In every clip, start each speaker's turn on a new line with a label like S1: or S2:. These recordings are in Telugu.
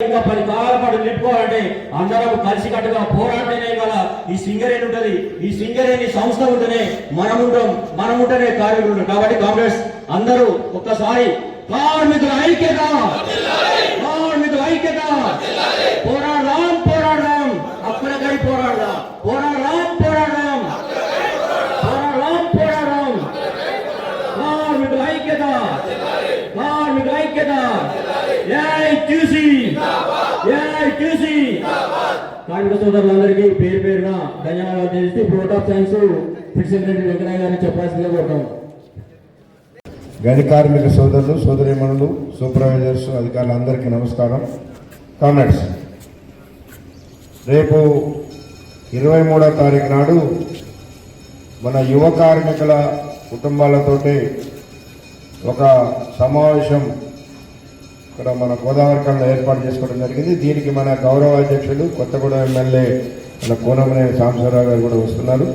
S1: ఇంకా పది కాలాల పాటు నిలుపుకోవాలంటే అందరం కలిసికట్టుగా పోరాటమే గల ఈ సింగరేణి ఉంటది. ఈ సింగరేణి సంస్థ ఉంటేనే మనం ఉంటాం మనం ఉంటేనే కార్మికులు ఉంటాం కాబట్టి కాంగ్రెస్ అందరూ ఒక్కసారి కార్మికుల ఐక్యత కార్మికుల ఐక్యత జై ట్యూసీ కార్మిక సోదరులందరికీ పేరు పేరున ధన్యవాదాలు తెలిసి board of science president secretary Venkataiah గారిని చెప్పాల్సిందిగా కోరుతాం
S2: గని కార్మిక సోదరులు సోదరిమణులు సూపర్వైజర్స్ అధికారులందరికీ నమస్కారం. కామెంట్స్ రేపు ఇరవై మూడో తారీఖు నాడు మన యువ కార్మికుల కుటుంబాలతోటి ఒక సమావేశం ఇక్కడ మన గోదావరి గోదావరికంలో ఏర్పాటు చేసుకోవడం జరిగింది. దీనికి మన గౌరవ అధ్యక్షుడు కొత్తగూడెం ఎమ్మెల్యే మన కోనమనేని సాంబశివరావు గారు కూడా వస్తున్నారు.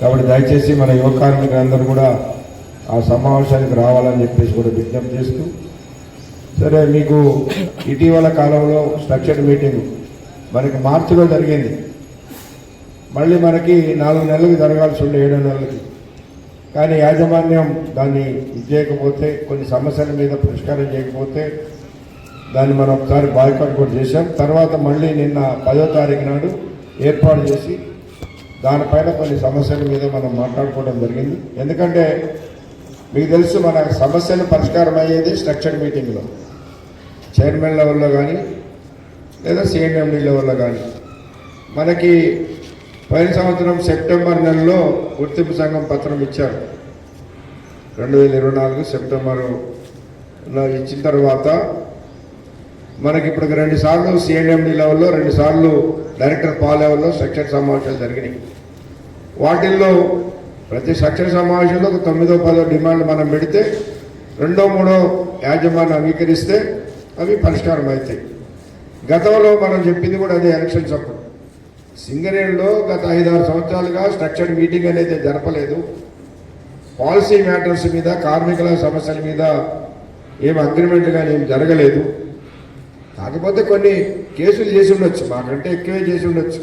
S2: కాబట్టి దయచేసి మన యువ కార్మికులందరూ కూడా ఆ సమావేశానికి రావాలని చెప్పేసి కూడా విజ్ఞప్తి చేస్తూ సరే మీకు ఇటీవల కాలంలో స్ట్రక్చర్డ్ మీటింగ్ మనకి మార్చిలో జరిగింది. మళ్ళీ మనకి నాలుగు నెలలకు జరగాల్సి ఉండే ఏడు నెలలకి. కానీ యాజమాన్యం దాన్ని ఇది చేయకపోతే కొన్ని సమస్యల మీద పరిష్కారం చేయకపోతే దాన్ని మనం ఒకసారి బాయ్కాట్ కూడా చేశాం. తర్వాత మళ్ళీ నిన్న పదో తారీఖు నాడు ఏర్పాటు చేసి దానిపైన కొన్ని సమస్యల మీద మనం మాట్లాడుకోవడం జరిగింది. ఎందుకంటే మీకు తెలుసు మన సమస్యలు పరిష్కారం అయ్యేది స్ట్రక్చర్ మీటింగ్లో చైర్మన్ లెవెల్లో కానీ లేదా సిఎంఎండి లెవెల్లో కానీ. మనకి పోయిన సంవత్సరం సెప్టెంబర్ నెలలో గుర్తింపు సంఘం పత్రం ఇచ్చారు. రెండు వేల ఇరవై నాలుగు సెప్టెంబరులో ఇచ్చిన తర్వాత మనకి ఇప్పుడు రెండు సార్లు సిఎండి లెవెల్లో రెండు సార్లు డైరెక్టర్ పా లెవెల్లో స్ట్రక్చర్ సమావేశాలు జరిగినాయి. వాటిల్లో ప్రతి స్ట్రక్చర్ సమావేశంలో ఒక తొమ్మిదో పదో డిమాండ్ మనం పెడితే రెండో మూడో యాజమాన్యం అంగీకరిస్తే అవి పరిష్కారం అవుతాయి గతంలో మనం చెప్పింది కూడా అదే ఎలక్షన్స్ అప్పుడు సింగరేణిలో గత ఐదారు సంవత్సరాలుగా స్ట్రక్చర్డ్ మీటింగ్ అనేది జరపలేదు. పాలసీ మ్యాటర్స్ మీద కార్మికుల సమస్యల మీద ఏం అగ్రిమెంట్ కానీ ఏం జరగలేదు. కాకపోతే కొన్ని కేసులు చేసి ఉండొచ్చు. మాకంటే ఎక్కువే చేసి ఉండొచ్చు.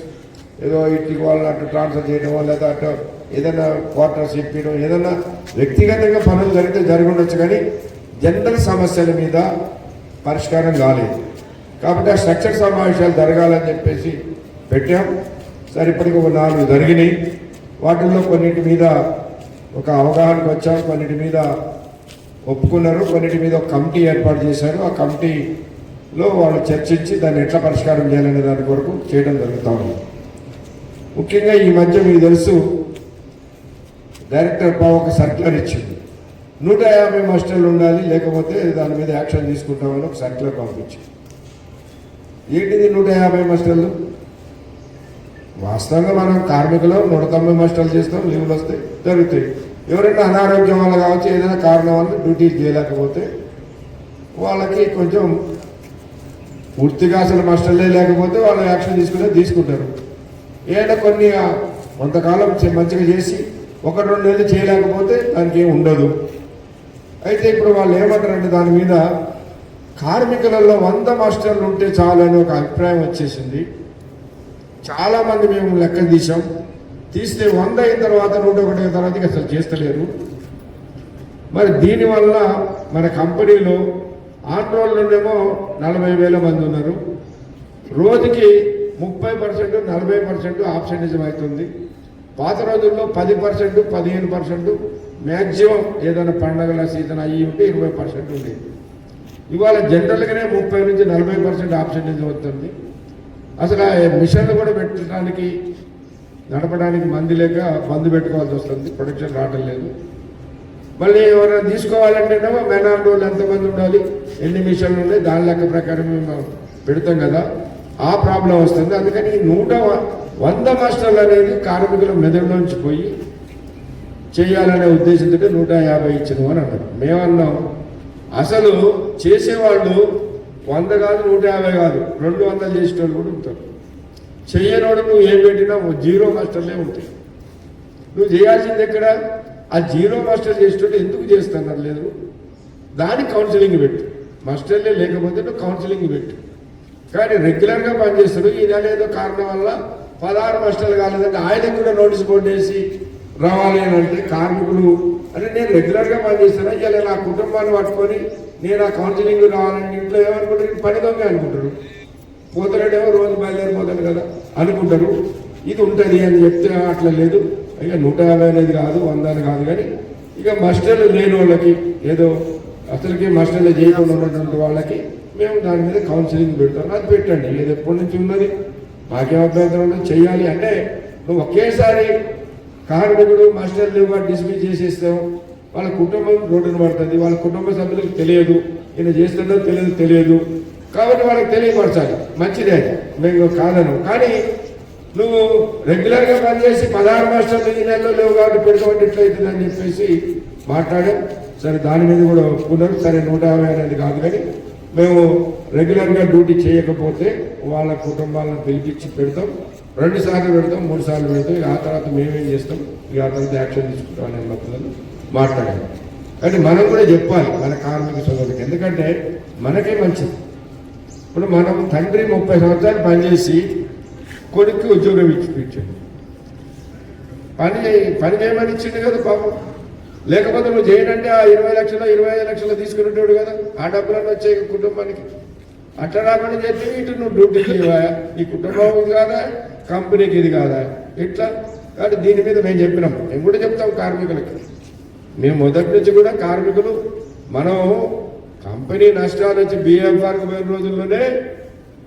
S2: ఏదో ఇంటికి వాళ్ళు అటు ట్రాన్స్ఫర్ చేయడమో లేదా అటు ఏదైనా క్వార్టర్స్ ఇప్పించడం ఏదైనా వ్యక్తిగతంగా పనులు జరిగితే జరిగి ఉండొచ్చు కానీ జనరల్ సమస్యల మీద పరిష్కారం కాలేదు. కాబట్టి ఆ స్ట్రక్చర్ సమావేశాలు జరగాలని చెప్పేసి పెట్టాం. సరే ఇప్పటికి ఒక నాలుగు జరిగినాయి. వాటిల్లో కొన్నిటి మీద ఒక అవగాహనకు వచ్చాం కొన్నిటి మీద ఒప్పుకున్నారు కొన్నిటి మీద ఒక కమిటీ ఏర్పాటు చేశారు. ఆ కమిటీ లో వాళ్ళు చర్చించి దాన్ని ఎట్లా పరిష్కారం చేయాలనే దాని కొరకు చేయడం జరుగుతూ ఉంది. ముఖ్యంగా ఈ మధ్య మీకు తెలుసు డైరెక్టర్ పా ఒక సర్క్యులర్ ఇచ్చింది. నూట యాభై మాస్టర్లు ఉండాలి లేకపోతే దాని మీద యాక్షన్ తీసుకుంటామని ఒక సర్క్యులర్ పంపించింది. ఏంటిది నూట యాభై మాస్టర్లు? వాస్తవంగా మనం కార్మికులు నూట తొంభై మాస్టర్లు చేస్తాం లీవులు వస్తాయి జరుగుతాయి. ఎవరైనా అనారోగ్యం వల్ల కావచ్చు ఏదైనా కారణం వల్ల డ్యూటీ చేయలేకపోతే వాళ్ళకి కొంచెం పూర్తిగా అసలు మాస్టర్లే లేకపోతే వాళ్ళు యాక్షన్ తీసుకుంటే తీసుకుంటారు. ఏదైనా కొన్ని కొంతకాలం మంచిగా చేసి ఒక రెండు నెలలు చేయలేకపోతే దానికి ఏం ఉండదు. అయితే ఇప్పుడు వాళ్ళు ఏమంటారంటే దాని మీద కార్మికులలో వంద మాస్టర్లు ఉంటే చాలు అని ఒక అభిప్రాయం వచ్చేసింది. చాలామంది మేము లెక్కలు తీసాం తీస్తే వంద అయిన తర్వాత నూట ఒకటి అయిన తర్వాత అసలు చేస్తలేరు. మరి దీనివల్ల మన కంపెనీలో ఆందోళనలేమో నలభై వేల మంది ఉన్నారు. రోజుకి ముప్పై పర్సెంట్ నలభై పర్సెంట్ ఆప్షనిజం అవుతుంది. పాత రోజుల్లో పది పర్సెంట్ పదిహేను పర్సెంట్ మ్యాక్సిమం ఏదైనా పండగల సీజన్ అయ్యి ఉంటే ఇరవై పర్సెంట్ ఉండేది. ఇవాళ జనరల్గానే ముప్పై నుంచి నలభై పర్సెంట్ ఆప్షనిజం వస్తుంది అసలు ఆ మిషన్లు కూడా పెట్టడానికి నడపడానికి మంది లేక మందు పెట్టుకోవాల్సి వస్తుంది. ప్రొడక్షన్ రావటం లేదు. మళ్ళీ ఎవరైనా తీసుకోవాలంటేనేమో మెనార్ రోజులు ఎంతమంది ఉండాలి ఎన్ని మిషన్లు ఉన్నాయి దాని లెక్క ప్రకారం మేము పెడతాం కదా. ఆ ప్రాబ్లం వస్తుంది. అందుకని నూట వంద మాస్టర్లు అనేది కార్మికుల మెదడులోంచి పోయి చేయాలనే ఉద్దేశంతో నూట యాభై ఇచ్చిన అని అన్నారు. మేమన్నాం అసలు చేసేవాళ్ళు వంద కాదు నూట యాభై కాదు రెండు వందలు చేసేటోళ్ళు కూడా ఉంటారు. చేయనోడు నువ్వు ఏం పెట్టినా జీరో మాస్టర్లే ఉంటాయి. నువ్వు చేయాల్సింది ఎక్కడ? ఆ జీరో మాస్టర్ చేసేటోళ్ళు ఎందుకు చేస్తున్నారు లేదు. దానికి కౌన్సిలింగ్ పెట్టు. మాస్టర్లే లేకపోతే నువ్వు కౌన్సిలింగ్ పెట్టు. కానీ రెగ్యులర్గా పనిచేస్తాడు. ఈయన నెల ఏదో కారణం వల్ల పదహారు మాస్టర్లు కాలేదంటే ఆయనకు కూడా నోటీస్ బోర్డు వేసి రావాలి అని అంటే కార్మికులు అంటే నేను రెగ్యులర్గా పనిచేస్తాను. ఇలా నా కుటుంబాన్ని పట్టుకొని నేను ఆ కౌన్సిలింగ్ రావాలని ఇంట్లో ఏమనుకుంటారు? పని దొంగ అనుకుంటారు. పోతాడేమో రోజు బయలుదేరిపోతాడు కదా అనుకుంటారు. ఇది ఉంటుంది అని చెప్తే అట్లా లేదు. ఇక నూట యాభై అనేది కాదు వంద అని కాదు కానీ ఇక మస్టర్లు లేని వాళ్ళకి ఏదో అసలుకి మాస్టర్లు చేయకుండా ఉన్నటువంటి వాళ్ళకి మేము దాని మీద కౌన్సిలింగ్ పెడతాం. అది పెట్టండి. ఏది ఎప్పటి నుంచి ఉన్నది? మాకేం అభ్యంతరం చేయాలి అంటే నువ్వు ఒకేసారి కార్మికుడు మాస్టర్లు లీవ్ డిస్మిస్ చేసేస్తాం వాళ్ళ కుటుంబం రోడ్డున పడుతుంది. వాళ్ళ కుటుంబ సభ్యులకు తెలియదు. ఈయన చేస్తుందో తెలియదు తెలియదు. కాబట్టి వాళ్ళకి తెలియపరచాలి. మంచిదే మేము కాదను కానీ నువ్వు రెగ్యులర్గా పనిచేసి పదహారు మాస్టర్లు ఈ నెలలో లేవు కాబట్టి పెట్టుకోండి ఎట్లయితుంది అని చెప్పేసి మాట్లాడాం. సరే దాని మీద కూడా ఒప్పుకున్నారు సరే నూట యాభై అనేది కాదు కానీ మేము రెగ్యులర్గా డ్యూటీ చేయకపోతే వాళ్ళ కుటుంబాలను పిలిపించి పెడతాం. రెండు సార్లు పెడతాం మూడు సార్లు పెడతాం. ఇక ఆ తర్వాత మేమేం చేస్తాం? ఇక ఆ తర్వాత యాక్షన్ తీసుకుంటాం అనే మద్దతులను మాట్లాడాం. కానీ మనం కూడా చెప్పాలి మన కార్మిక సోదరికి ఎందుకంటే మనకే మంచిది. ఇప్పుడు మనం తండ్రి ముప్పై సంవత్సరాలు పనిచేసి కొడుక్కి ఉద్యోగం ఇచ్చిపించాడు. పని పని చేయమని ఇచ్చిండు కదా పాపం. లేకపోతే నువ్వు చేయనంటే ఆ ఇరవై లక్షలు ఇరవై ఐదు లక్షలు తీసుకునేటోడు కదా. ఆ డబ్బులన్నీ వచ్చే కుటుంబానికి. అట్లా రాకుండా చేస్తే ఇటు నువ్వు డ్యూటీకి ఇవ్వా ఈ కుటుంబం ఇది కాదా? కంపెనీకి ఇది కాదా? ఇట్లా కాబట్టి దీని మీద మేము చెప్పినాం. మేము కూడా చెప్తాం కార్మికులకి. మేము మొదటి నుంచి కూడా కార్మికులు మనం కంపెనీ నష్టాలు వచ్చి బిఎంఆర్కి పోయిన రోజుల్లోనే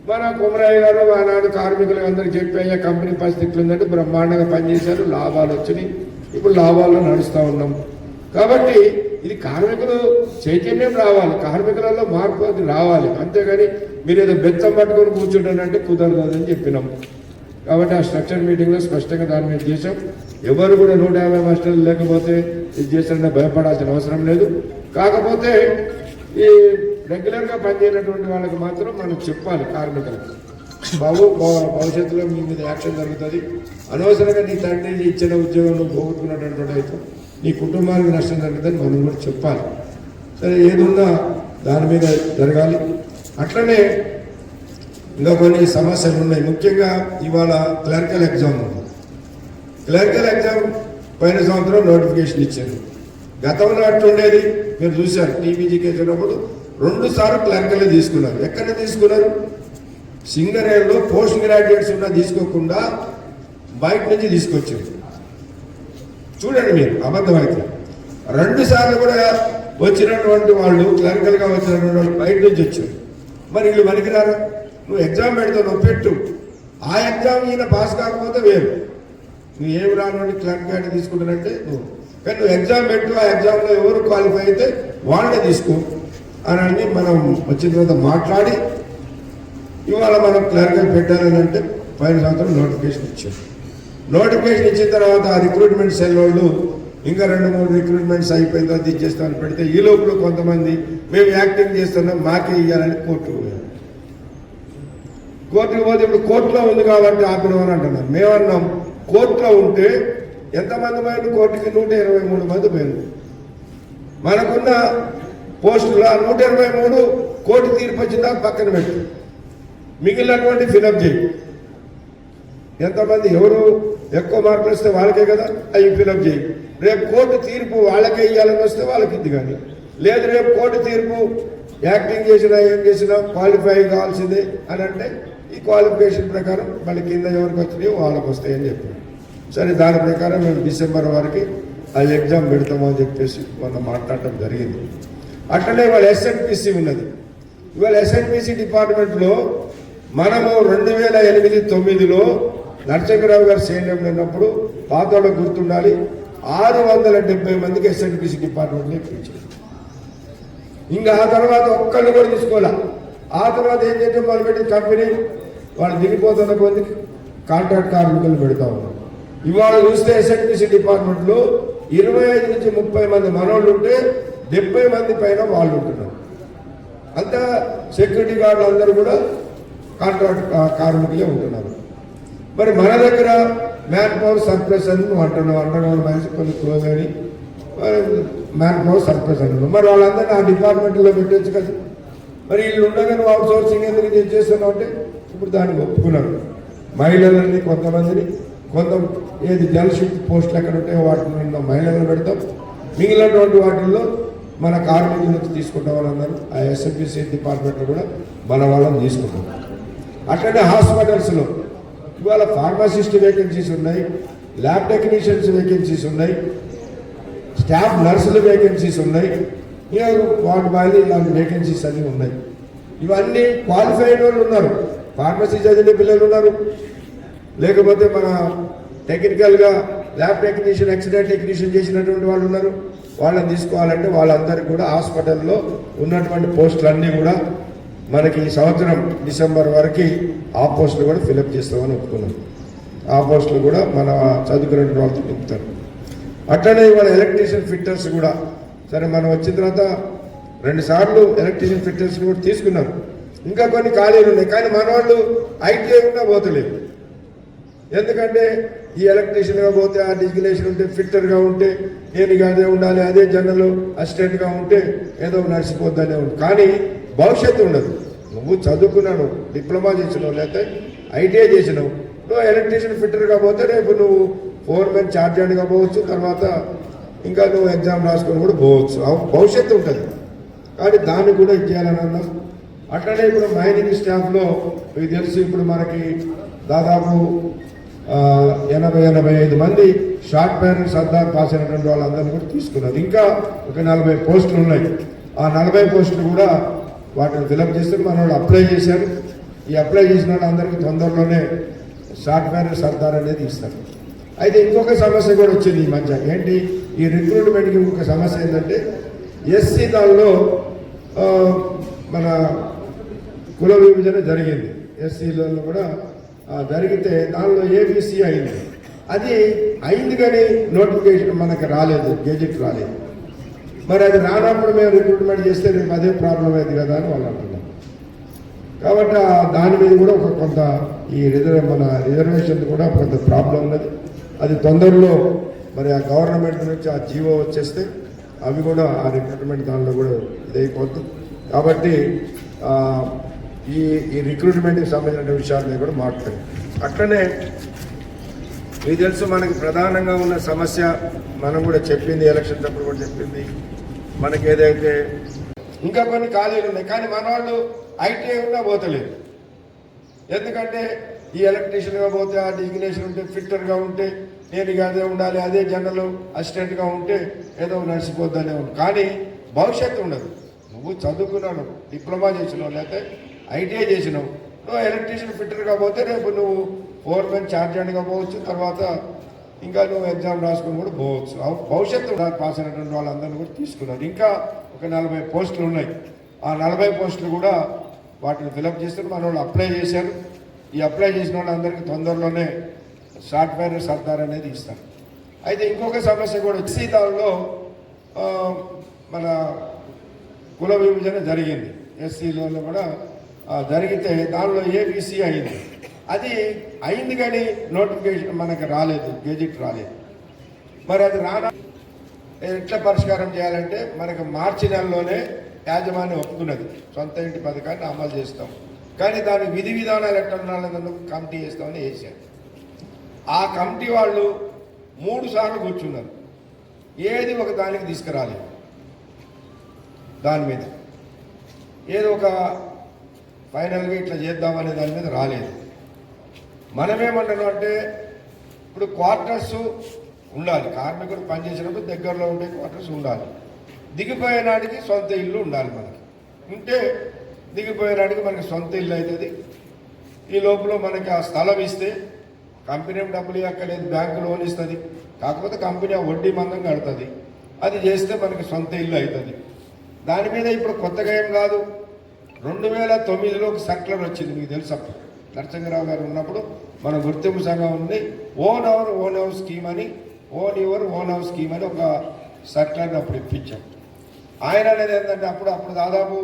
S2: మన కుమరయ్య గారు ఆనాడు కార్మికులకు అందరికి చెప్పాయ్యా కంపెనీ పరిస్థితులు ఉందంటే బ్రహ్మాండంగా పనిచేశారు లాభాలు వచ్చినాయి. ఇప్పుడు లాభాల్లో నడుస్తూ ఉన్నాం. కాబట్టి ఇది కార్మికులు చైతన్యం రావాలి కార్మికులలో మార్పు అది రావాలి. అంతేగాని మీరు ఏదో బెత్తం పట్టుకొని కూర్చుంటానంటే కుదరదు అని చెప్పినాం. కాబట్టి ఆ స్ట్రక్చర్ మీటింగ్లో స్పష్టంగా దాని మీద చేశాం. ఎవరు కూడా నూట యాభై మాస్టర్లు లేకపోతే ఇది చేస్తారని భయపడాల్సిన అవసరం లేదు. కాకపోతే ఈ రెగ్యులర్గా పనిచేయనటువంటి వాళ్ళకి మాత్రం మనం చెప్పాలి కార్మికులకు బాబు భవిష్యత్తులో మీ మీద యాక్షన్ జరుగుతుంది. అనవసరంగా నీ తండ్రి ఇచ్చిన ఉద్యోగం నువ్వు పోగొట్టుకున్నటువంటి అయితే నీ కుటుంబానికి నష్టం జరుగుతుందని మనం కూడా చెప్పాలి. సరే ఏదున్నా దాని మీద జరగాలి. అట్లనే ఇంకా కొన్ని సమస్యలు ఉన్నాయి. ముఖ్యంగా ఇవాళ క్లర్కల్ ఎగ్జామ్ ఉంది. క్లర్కల్ ఎగ్జామ్ పోయిన సంవత్సరం నోటిఫికేషన్ ఇచ్చారు. గతంలో అట్లుండేది మీరు చూశారు టీబీజీకి వచ్చినప్పుడు రెండు సార్లు క్లర్కల్ తీసుకున్నారు. ఎక్కడ తీసుకున్నారు? సింగరేణిలో పోస్ట్ గ్రాడ్యుయేట్స్ ఉన్న తీసుకోకుండా బయట నుంచి తీసుకొచ్చారు. చూడండి మీరు అబద్ధమైతే. రెండు సార్లు కూడా వచ్చినటువంటి వాళ్ళు క్లరికల్గా వచ్చినటువంటి వాళ్ళు బయట నుంచి వచ్చారు. మరి వీళ్ళు పనికిరారా? నువ్వు ఎగ్జామ్ పెడతావు నువ్వు పెట్టు. ఆ ఎగ్జామ్ ఈయన పాస్ కాకపోతే వేరు. నువ్వు ఏమి రాను క్లర్క్ గార్డ్ తీసుకుంటానంటే నువ్వు. కానీ నువ్వు ఎగ్జామ్ పెట్టు ఆ ఎగ్జామ్లో ఎవరు క్వాలిఫై అయితే వాళ్ళనే తీసుకో. అని మనం వచ్చిన తర్వాత మాట్లాడి ఇవాళ మనం క్లర్కల్ పెట్టాలని అంటే పైన సంవత్సరం నోటిఫికేషన్ ఇచ్చారు. నోటిఫికేషన్ ఇచ్చిన తర్వాత ఆ రిక్రూట్మెంట్ సెల్ వాళ్ళు ఇంకా రెండు మూడు రిక్రూట్మెంట్స్ అయిపోయిన తర్వాత ఇచ్చేస్తామని పెడితే ఈ లోపల కొంతమంది మేము యాక్టింగ్ చేస్తున్నాం మాకే ఇవ్వాలని కోర్టుకు పోయారు. కోర్టుకు పోతే ఇప్పుడు కోర్టులో ఉంది కాబట్టి ఆపినమని అంటున్నాం మేమన్నాం కోర్టులో ఉంటే ఎంతమంది పోయిన కోర్టుకి నూట ఇరవై మూడు మంది పోయింది మనకున్న పోస్టులు ఆ నూట ఇరవై మూడు కోర్టు తీర్పు వచ్చిందా పక్కన పెట్టు. మిగిలినటువంటి ఫిలప్ చేయి. ఎంతమంది ఎవరు ఎక్కువ మార్కులు వస్తే వాళ్ళకే కదా? అవి ఫిలప్ చేయి. రేపు కోర్టు తీర్పు వాళ్ళకే ఇవ్వాలని వస్తే వాళ్ళకి ఇది కానీ. లేదు రేపు కోర్టు తీర్పు యాక్టింగ్ చేసినా ఏం చేసినా క్వాలిఫై కావాల్సిందే అని అంటే ఈ క్వాలిఫికేషన్ ప్రకారం మళ్ళీ కింద ఎవరికి వచ్చినాయో వాళ్ళకి వస్తాయని చెప్పారు. సరే దాని ప్రకారం మేము డిసెంబర్ వరకు ఆ ఎగ్జామ్ పెడతామో అని చెప్పేసి మొన్న మాట్లాడటం జరిగింది. అట్లనే ఇవాళ ఎస్ఎన్పిసి ఉన్నది. ఇవాళ ఎస్ఎన్పిసి డిపార్ట్మెంట్లో మనము రెండు వేల ఎనిమిది తొమ్మిదిలో నరసింహరావు గారు సీఎంలో ఉన్నప్పుడు పాతోళ్ళకు గుర్తుండాలి ఆరు వందల డెబ్బై మందికి ఎస్ఎన్పిసి డిపార్ట్మెంట్లో ఇప్పించారు. ఇంకా ఆ తర్వాత ఒక్కళ్ళు కూడా తీసుకోవాలి? ఆ తర్వాత ఏం చేద్దాం? వాళ్ళు పెట్టిన కంపెనీ వాళ్ళు దిగిపోతున్న కొద్దికి కాంట్రాక్ట్ కార్మికులు పెడతా ఉన్నారు. ఇవాళ చూస్తే ఎస్ఎన్పిసి డిపార్ట్మెంట్లో ఇరవై ఐదు నుంచి ముప్పై మంది మనోళ్ళు ఉంటే డెబ్బై మంది పైన వాళ్ళు ఉంటున్నారు. అంతా సెక్యూరిటీ గార్డులు అందరూ కూడా కాంట్రాక్ట్ కార్మికులే ఉంటున్నారు. మరి మన దగ్గర మ్యాన్ పవర్ సర్ప్లస్ అని నువ్వు అంటున్నావు. అండర్గ్రౌండ్ మైన్స్ కొన్ని క్లోజ్ అని మ్యాన్ పవర్ సర్ప్లస్ అంటున్నావు మరి వాళ్ళందరినీ ఆ డిపార్ట్మెంట్లో పెట్టచ్చు కదా. మరి వీళ్ళు ఉండగా నువ్వు అవుట్ సోర్సింగ్ ఎందుకు చేస్తున్నావు అంటే ఇప్పుడు దాన్ని ఒప్పుకున్నారు. మహిళలని కొంతమందిని. కొంత ఏది జలశక్తి పోస్టులు ఎక్కడ ఉంటాయో వాటిని మహిళలను పెడతాం. మిగిలినటువంటి వాటిల్లో మన కార్మికుల నుంచి తీసుకుంటాం అన్నారు ఆ ఎస్ఎంపీసీ డిపార్ట్మెంట్లో కూడా మన వాళ్ళని తీసుకుంటాం అట్లనే హాస్పిటల్స్లో ఇవాళ ఫార్మసిస్ట్ వేకెన్సీస్ ఉన్నాయి ల్యాబ్ టెక్నీషియన్స్ వేకెన్సీస్ ఉన్నాయి స్టాఫ్ నర్సులు వేకెన్సీస్ ఉన్నాయి వాట్ వాటి బాగా ఇలాంటి వేకెన్సీస్ అన్నీ ఉన్నాయి. ఇవన్నీ క్వాలిఫైడ్ వాళ్ళు ఉన్నారు ఫార్మసీ చదివిన పిల్లలు ఉన్నారు. లేకపోతే మన టెక్నికల్గా ల్యాబ్ టెక్నీషియన్ ఎక్స్రే టెక్నీషియన్ చేసినటువంటి వాళ్ళు ఉన్నారు. వాళ్ళని తీసుకోవాలంటే వాళ్ళందరికీ కూడా హాస్పిటల్లో ఉన్నటువంటి పోస్టులు అన్నీ కూడా మనకి ఈ సంవత్సరం డిసెంబర్ వరకు ఆ పోస్టులు కూడా ఫిలప్ చేస్తామని ఒప్పుకున్నాం. ఆ పోస్టులు కూడా మన చదువుకునే వాళ్ళతో నింపుతారు అట్లనే ఇవాళ ఎలక్ట్రీషియన్ ఫిట్టర్స్ కూడా సరే మనం వచ్చిన తర్వాత రెండు సార్లు ఎలక్ట్రీషియన్ ఫిట్టర్స్ కూడా తీసుకున్నాం. ఇంకా కొన్ని ఖాళీలు ఉన్నాయి. కానీ మన వాళ్ళు ఐటీఐ ఉన్నా పోతలేదు. ఎందుకంటే ఈ ఎలక్ట్రీషియన్గా పోతే ఆ డిజిగ్నేషన్ ఉంటే ఫిట్టర్గా ఉంటే నేను అదే ఉండాలి అదే జనరల్ అసిస్టెంట్గా ఉంటే ఏదో నడిచిపోద్దనే ఉంది. కానీ భవిష్యత్తు ఉండదు. నువ్వు చదువుకున్నాను డిప్లొమా చేసినావు లేకపోతే ఐటీఐ చేసినావు. నువ్వు ఎలక్ట్రీషియన్ ఫిట్టర్గా పోతే రేపు నువ్వు ఫోర్ మెన్ చార్జెంట్గా పోవచ్చు తర్వాత ఇంకా నువ్వు ఎగ్జామ్ రాసుకొని కూడా పోవచ్చు. భవిష్యత్తు ఉంటుంది. కానీ దాన్ని కూడా ఇచ్చేయాలని అన్నాం. అట్లనే ఇప్పుడు మైనింగ్ స్టాఫ్లో మీకు తెలుసు ఇప్పుడు మనకి దాదాపు ఎనభై ఎనభై ఐదు మంది షార్ట్ పేరెంట్స్ సర్దార్ పాస్ అయినటువంటి వాళ్ళందరినీ కూడా తీసుకున్నారు. ఇంకా ఒక నలభై పోస్టులు ఉన్నాయి. ఆ నలభై పోస్టులు కూడా వాటిని ఫిలప్ చేస్తే మన వాళ్ళు అప్లై చేశారు. ఈ అప్లై చేసిన వాళ్ళందరికీ తొందరలోనే షార్ట్ పేరెంట్స్ సర్దార్ అనేది ఇస్తారు. అయితే ఇంకొక సమస్య కూడా వచ్చింది ఈ మధ్య. ఏంటి? ఈ రిక్రూట్మెంట్కి ఇంకొక సమస్య ఏంటంటే ఎస్సీ దానిలో మన కుల విభజన జరిగింది. ఎస్సీలలో కూడా జరిగితే దానిలో ఏబీసీ అయింది. అది అయింది కానీ నోటిఫికేషన్ మనకి రాలేదు గెజెట్ రాలేదు. మరి అది రానప్పుడు మేము రిక్రూట్మెంట్ చేస్తే మేము అదే ప్రాబ్లం అయింది కదా అని వాళ్ళు అంటున్నారు. కాబట్టి దాని మీద కూడా ఒక కొంత ఈ రిజర్వ్ మన రిజర్వేషన్ కూడా కొంత ప్రాబ్లం ఉన్నది. అది తొందరలో మరి ఆ గవర్నమెంట్ నుంచి ఆ జీవో వచ్చేస్తే అవి కూడా ఆ రిక్రూట్మెంట్ దానిలో కూడా ఇదైపోతుంది కాబట్టి ఈ ఈ రిక్రూట్మెంట్కి సంబంధించిన విషయాల మీద కూడా మాట్లాడాలి అట్లనే మీకు తెలుసు మనకి ప్రధానంగా ఉన్న సమస్య మనం కూడా చెప్పింది ఎలక్షన్ తప్పుడు కూడా చెప్పింది. మనకి ఏదైతే ఇంకా కొన్ని ఖాళీలు ఉన్నాయి కానీ మన వాళ్ళు ఐటీఐ ఉన్నా పోతలేదు. ఎందుకంటే ఈ ఎలక్ట్రీషియన్గా పోతే ఆ డిగ్నేషన్ ఉంటే ఫిట్టర్గా ఉంటే నేను ఇక అదే ఉండాలి అదే జనరల్ అసిస్టెంట్గా ఉంటే ఏదో నడిచిపోద్దనే ఉంది. కానీ భవిష్యత్తు ఉండదు. నువ్వు చదువుకున్నావు డిప్లొమా చేసినావు లేకపోతే ఐటీఐ చేసినావు. నువ్వు ఎలక్ట్రీషియన్ ఫిట్టర్ కాకపోతే రేపు నువ్వు ఫోర్ మెన్ చార్జెంట్గా పోవచ్చు తర్వాత ఇంకా నువ్వు ఎగ్జామ్ రాసుకుని కూడా పోవచ్చు. భవిష్యత్తు పాస్ అయినటువంటి వాళ్ళందరినీ కూడా తీసుకున్నారు. ఇంకా ఒక నలభై పోస్టులు ఉన్నాయి. ఆ నలభై పోస్టులు కూడా వాటిని ఫిలప్ చేస్తే మన వాళ్ళు అప్లై చేశారు. ఈ అప్లై చేసిన వాళ్ళందరికీ తొందరలోనే సాఫ్ట్వేర్ సర్దార్ అనేది ఇస్తారు. అయితే ఇంకొక సమస్య కూడా వచ్చి దానిలో మన కుల విభజన జరిగింది. ఎస్సీలో కూడా జరిగితే దానిలో ఏబీసీ అయింది? అది అయింది కానీ నోటిఫికేషన్ మనకి రాలేదు గెజిట్ రాలేదు. మరి అది రానా ఎట్లా పరిష్కారం చేయాలంటే మనకు మార్చి నెలలోనే యాజమాన్యం ఒప్పుకున్నది. సొంత ఇంటి పథకాన్ని అమలు చేస్తాం. కానీ దాని విధి విధానాలు ఎట్లా ఉండాలని కమిటీ చేస్తామని వేసారు ఆ కమిటీ వాళ్ళు మూడు సార్లు కూర్చున్నారు. ఏది ఒక దానికి తీసుకురాలేదు. దాని మీద. ఏదో ఒక ఫైనల్గా ఇట్లా చేద్దామనే దాని మీద రాలేదు. మనమేమంటున్నాం అంటే ఇప్పుడు క్వార్టర్స్ ఉండాలి. కార్మికుడు పనిచేసినప్పుడు దగ్గరలో ఉండే క్వార్టర్స్ ఉండాలి. దిగిపోయేనాడికి సొంత ఇల్లు ఉండాలి మనకి. ఉంటే దిగిపోయేనాడికి మనకి సొంత ఇల్లు అవుతుంది. ఈ లోపల మనకి ఆ స్థలం ఇస్తే కంపెనీ డబ్బులు ఇవ్వక్కర్లేదు బ్యాంకు లోన్ ఇస్తుంది. కాకపోతే కంపెనీ ఆ వడ్డీ మందం కడుతుంది. అది చేస్తే మనకి సొంత ఇల్లు అవుతుంది. దాని మీద ఇప్పుడు కొత్తగా ఏం కాదు. రెండు వేల తొమ్మిదిలో ఒక సర్క్యులర్ వచ్చింది మీకు తెలుసు అప్పుడు. నరసింహరావు గారు ఉన్నప్పుడు మన గుర్తింపు సంఘం ఉంది. Own our own house scheme అని own your own house scheme అని ఒక సర్క్యులర్ అప్పుడు ఇప్పించాం. ఆయన అనేది ఏంటంటే అప్పుడు అప్పుడు దాదాపు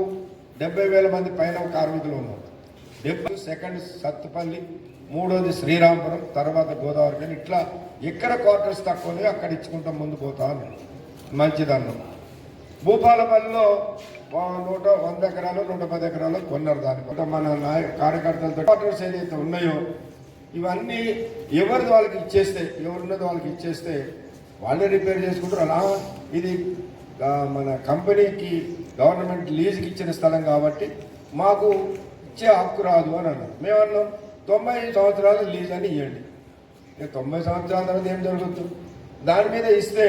S2: డెబ్బై వేల మంది పైన కార్మికులు ఉన్నారు. డెబ్బై సెకండ్ సత్తుపల్లి మూడోది శ్రీరాంపురం తర్వాత గోదావరి కానీ ఇట్లా ఎక్కడ క్వార్టర్స్ తక్కువ అక్కడ ఇచ్చుకుంటాం ముందు పోతా మంచిదన్నం భూపాలపల్లిలో నూట వంద ఎకరాలు నూట పది ఎకరాలు కొన్నారు దాని మన నాయ కార్యకర్తలతో క్వార్టర్స్ ఏదైతే ఉన్నాయో ఇవన్నీ ఎవరిది వాళ్ళకి ఇచ్చేస్తే ఎవరున్నది వాళ్ళకి ఇచ్చేస్తే వాళ్ళే రిపేర్ చేసుకుంటారు. అలా ఇది మన కంపెనీకి గవర్నమెంట్ లీజుకి ఇచ్చిన స్థలం కాబట్టి మాకు ఇచ్చే హక్కు రాదు అని అన్నారు. మేము అన్నాం తొంభై సంవత్సరాలు లీజ్ అని ఇవ్వండి తొంభై సంవత్సరాల తర్వాత ఏం జరుగుతుంది? దాని మీద ఇస్తే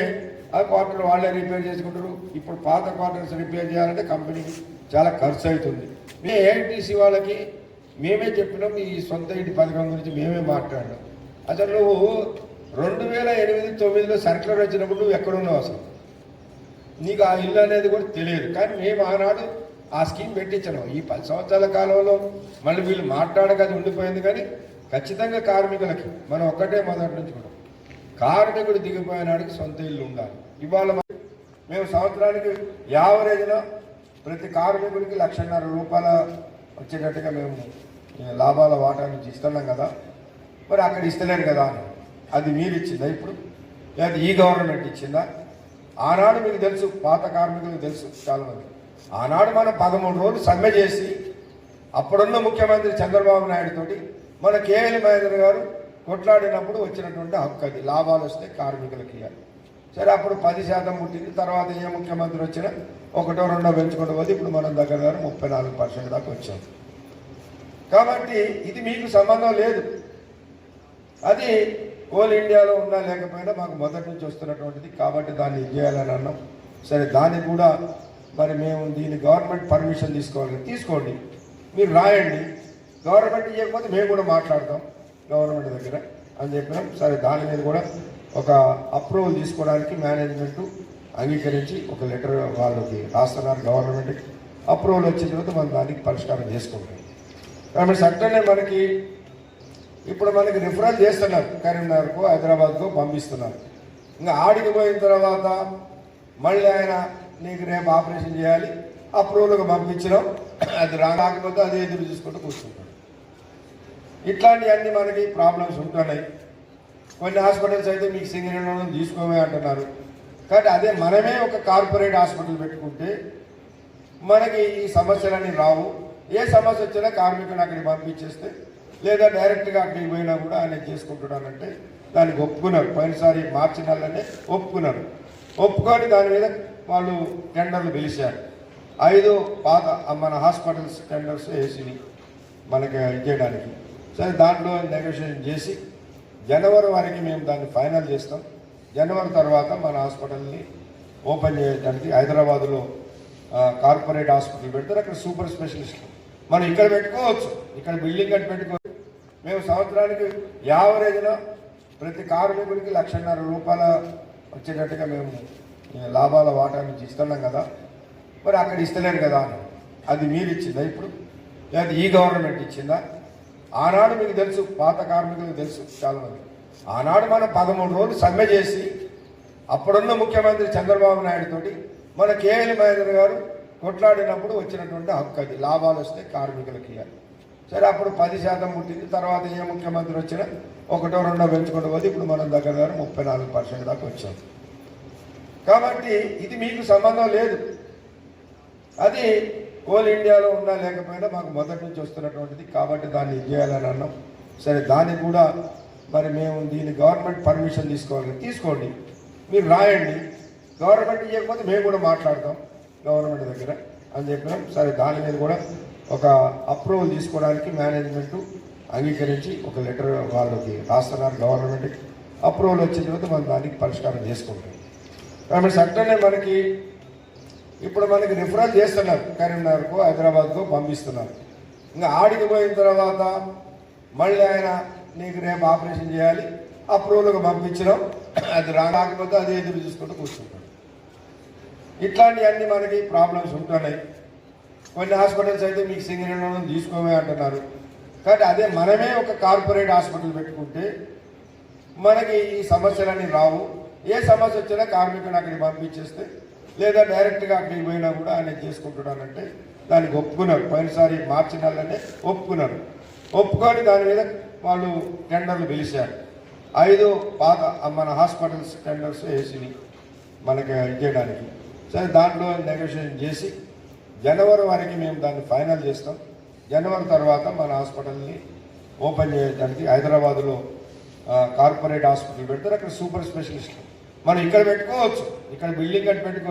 S2: ఆ క్వార్టర్ వాళ్ళే రిపేర్ చేసుకుంటారు. ఇప్పుడు పాత క్వార్టర్స్ రిపేర్ చేయాలంటే కంపెనీకి చాలా ఖర్చు అవుతుంది. మీ ఏఐటీసీ వాళ్ళకి మేమే చెప్పినాం ఈ సొంత ఇంటి పథకం గురించి మేమే మాట్లాడినాం. అసలు నువ్వు రెండు వేల ఎనిమిది తొమ్మిదిలో సర్క్యులర్ వచ్చినప్పుడు నువ్వు ఎక్కడున్నావు అసలు? నీకు ఆ ఇల్లు అనేది కూడా తెలియదు. కానీ మేము ఆనాడు ఆ స్కీమ్ పెట్టించడం ఈ పది సంవత్సరాల కాలంలో మళ్ళీ వీళ్ళు మాట్లాడక అది ఉండిపోయింది కానీ ఖచ్చితంగా కార్మికులకి మనం ఒక్కటే మొదటి నుంచి కూడా కార్మికుడు దిగిపోయినాడికి సొంత ఇల్లు ఉండాలి. ఇవాళ మేము సంవత్సరానికి యావరేజ్లో ప్రతి కార్మికుడికి లక్షన్నర రూపాయల వచ్చేటట్టుగా మేము లాభాల వాటా నుంచి ఇస్తున్నాం కదా. మరి అక్కడ ఇస్తలేరు కదా అని. అది మీరు ఇచ్చిందా ఇప్పుడు? లేదా ఈ గవర్నమెంట్ ఇచ్చిందా? ఆనాడు మీకు తెలుసు పాత కార్మికులకు తెలుసు చాలామంది. ఆనాడు మనం పదమూడు రోజులు సమ్మె చేసి అప్పుడున్న ముఖ్యమంత్రి చంద్రబాబు నాయుడు తోటి మన కేఎల్ మహేంద్ర గారు కొట్లాడినప్పుడు వచ్చినటువంటి హక్కు అది. లాభాలు వస్తే కార్మికులకి ఇవ్వాలి. సరే అప్పుడు పది శాతం పుట్టింది తర్వాత ఏ ముఖ్యమంత్రి వచ్చినా ఒకటో రెండో పెంచుకుంటూ పోతే ఇప్పుడు మనం దగ్గర దగ్గర ముప్పై నాలుగు పర్సెంట్ దాకా వచ్చాం. కాబట్టి ఇది మీకు సంబంధం లేదు. అది ఓల్ ఇండియాలో ఉన్నా లేకపోయినా మాకు మొదటి నుంచి వస్తున్నటువంటిది కాబట్టి దాన్ని చేయాలని అన్నాం. సరే దాన్ని కూడా మరి మేము దీని గవర్నమెంట్ పర్మిషన్ తీసుకోవాలి. తీసుకోండి. మీరు రాయండి. గవర్నమెంట్ ఇవ్వకపోతే మేము కూడా మాట్లాడతాం. గవర్నమెంట్ దగ్గర అని చెప్పినాం. సరే దాని మీద కూడా ఒక అప్రూవల్ తీసుకోవడానికి మేనేజ్మెంట్ అంగీకరించి ఒక లెటర్ వాళ్ళకి రాస్తున్నారు గవర్నమెంట్కి. అప్రూవల్ వచ్చిన తర్వాత మనం దానికి పరిష్కారం చేసుకుంటాం. కాబట్టి సట్టనే మనకి ఇప్పుడు మనకి రిఫరల్ చేస్తున్నారు కరీంనగర్కు హైదరాబాద్కు పంపిస్తున్నారు. ఇంకా ఆడికి పోయిన తర్వాత మళ్ళీ ఆయన నీకు రేపు ఆపరేషన్ చేయాలి అప్రూవల్కి పంపించడం అది రాకపోతే అదే ఎదురు చూసుకుంటూ కూర్చుంటాం. ఇట్లాంటివన్నీ మనకి ప్రాబ్లమ్స్ ఉంటున్నాయి. కొన్ని హాస్పిటల్స్ అయితే మీకు సింగరేణి తీసుకోమే అంటున్నారు. కాబట్టి అదే మనమే ఒక కార్పొరేట్ హాస్పిటల్ పెట్టుకుంటే మనకి ఈ సమస్యలన్నీ రావు. ఏ సమస్య వచ్చినా కార్మికుని అక్కడికి పంపించేస్తే లేదా డైరెక్ట్గా అక్కడికి పోయినా కూడా ఆయన చేసుకుంటున్నానంటే దానికి ఒప్పుకున్నారు. పోయినసారి మార్చి నెలలోనే ఒప్పుకున్నారు. ఒప్పుకొని దాని మీద వాళ్ళు టెండర్లు పిలిచారు. ఐదు పాత మన హాస్పిటల్స్ టెండర్స్ వేసినాయి మనకి చేయడానికి సరే దాంట్లో నెగోషియేషన్ చేసి జనవరి వరకు మేము దాన్ని ఫైనల్ చేస్తాం. జనవరి తర్వాత మన హాస్పిటల్ని ఓపెన్ చేయడానికి హైదరాబాద్లో కార్పొరేట్ హాస్పిటల్ పెడతారు. అక్కడ సూపర్ స్పెషలిస్ట్. మనం ఇక్కడ పెట్టుకోవచ్చు. ఇక్కడ బిల్డింగ్ కట్టి పెట్టుకోవచ్చు. మేము సంవత్సరానికి యావరేజ్లో ప్రతి కార్మికుడికి లక్షన్నర రూపాయల వచ్చేటట్టుగా మేము లాభాల వాటా నుంచి ఇస్తున్నాం కదా. మరి అక్కడ ఇస్తలేరు కదా అని. అది మీరు ఇచ్చిందా ఇప్పుడు? లేదా ఈ గవర్నమెంట్ ఇచ్చిందా? ఆనాడు మీకు తెలుసు పాత కార్మికులకు తెలుసు చాలామంది. ఆనాడు మనం పదమూడు రోజులు సమ్మె చేసి అప్పుడున్న ముఖ్యమంత్రి చంద్రబాబు నాయుడు తోటి మన కేఎల్ మహేందర్ గారు కొట్లాడినప్పుడు వచ్చినటువంటి హక్కు అది. లాభాలు వస్తే కార్మికులకి ఇవ్వాలి. సరే అప్పుడు పది శాతం పుట్టింది తర్వాత ఏ ముఖ్యమంత్రి వచ్చినా ఒకటో రెండో పెంచుకుంటూ పోతే ఇప్పుడు మనం దగ్గర దగ్గర ముప్పై నాలుగు పర్సెంట్ దాకా వచ్చాం. కాబట్టి ఇది మీకు సంబంధం లేదు. అది కోల్ ఇండియాలో ఉన్నా లేకపోయినా మాకు మొదటి నుంచి వస్తున్నటువంటిది కాబట్టి దాన్ని చేయాలని అన్నాం. సరే దాన్ని కూడా మరి మేము దీని గవర్నమెంట్ పర్మిషన్ తీసుకోవాలి తీసుకోండి. మీరు రాయండి. గవర్నమెంట్ ఇవ్వకపోతే మేము కూడా మాట్లాడతాం గవర్నమెంట్ దగ్గర అని చెప్పినాం. సరే దాని మీద కూడా ఒక అప్రూవల్ తీసుకోవడానికి మేనేజ్మెంట్ అంగీకరించి ఒక లెటర్ వాళ్ళకి రాస్తున్నారు గవర్నమెంట్కి. అప్రూవల్ వచ్చిన తర్వాత మనం దానికి పరిష్కారం చేసుకుంటాం. కాబట్టి సట్టనే మనకి ఇప్పుడు మనకి రిఫరల్ చేస్తున్నారు. కరీంనగర్కు హైదరాబాద్కు పంపిస్తున్నారు. ఇంకా ఆడికి పోయిన తర్వాత మళ్ళీ ఆయన నీకు రేపు ఆపరేషన్ చేయాలి అప్రూవల్కి పంపించడం అది రాకపోతే అదే ఎదురు చూసుకుంటూ కూర్చుంటాడు. ఇట్లాంటివన్నీ మనకి ప్రాబ్లమ్స్ ఉంటున్నాయి. కొన్ని హాస్పిటల్స్ అయితే మీకు సింగరేణి తీసుకోమే అంటున్నారు. కాబట్టి అదే మనమే ఒక కార్పొరేట్ హాస్పిటల్ పెట్టుకుంటే మనకి ఈ సమస్యలన్నీ రావు. ఏ సమస్య వచ్చినా కార్మికుని అక్కడికి పంపించేస్తే లేదా డైరెక్ట్గా అక్కడికి పోయినా కూడా ఆయన చేసుకుంటున్నానంటే దానికి ఒప్పుకున్నారు. పోయినసారి మార్చి నెలనే ఒప్పుకున్నారు. ఒప్పుకొని దాని మీద వాళ్ళు టెండర్లు పిలిచారు. ఐదు పాత మన హాస్పిటల్స్ టెండర్స్ వేసినాయి మనకి ఇది చేయడానికి. సరే దాంట్లో నెగోషియేషన్ చేసి జనవరి వరకు మేము దాన్ని ఫైనల్ చేస్తాం. జనవరి తర్వాత మన హాస్పిటల్ని ఓపెన్ చేయడానికి హైదరాబాద్లో కార్పొరేట్ హాస్పిటల్ పెడతారు. అక్కడ సూపర్ స్పెషలిస్ట్. మనం ఇక్కడ పెట్టుకోవచ్చు. ఇక్కడ బిల్డింగ్ కట్టి పెట్టుకో